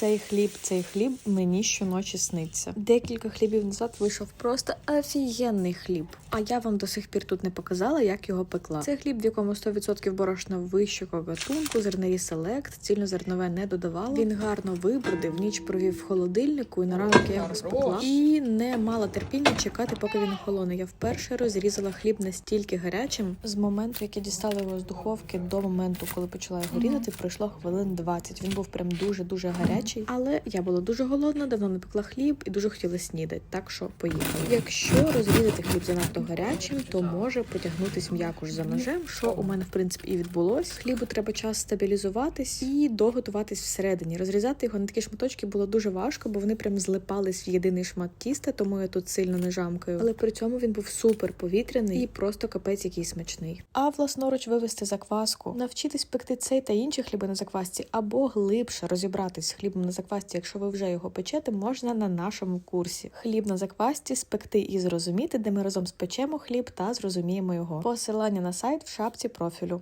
Цей хліб, цей хліб мені щоночі сниться. Декілька хлібів назад вийшов просто офігенний хліб. А я вам до сих пір тут не показала, як його пекла. Це хліб, в якому 100% борошна вищого гатунку, зернарі селект, цільнозернове не додавала. Він гарно вибродив, ніч провів в холодильнику, і на ранок я його спекла. І не мала терпіння чекати, поки він охолоне. Я вперше розрізала хліб настільки гарячим. З моменту, як я дістала його з духовки, до моменту, коли почала його різати, пройшло хвилин 20. Він був прям дуже дуже гарячий. Але я була дуже голодна, давно не пекла хліб і дуже хотіла снідати. Так що поїхали. Якщо розрізати хліб занадто гарячим, то може потягнутись м'якуш за ножем, що у мене в принципі і відбулось. Хлібу треба час стабілізуватись і доготуватись всередині. Розрізати його на такі шматочки було дуже важко, бо вони прям злипались в єдиний шмат тіста, тому я тут сильно не жамкаю. Але при цьому він був супер повітряний і просто капець який смачний. А власноруч вивести закваску, навчитись пекти цей та інші хліби на заквасці, або глибше розібратись з хлібом на заквасті, якщо ви вже його печете, можна на нашому курсі. Хліб на заквасті спекти і зрозуміти, де ми разом спечемо хліб та зрозуміємо його. Посилання на сайт в шапці профілю.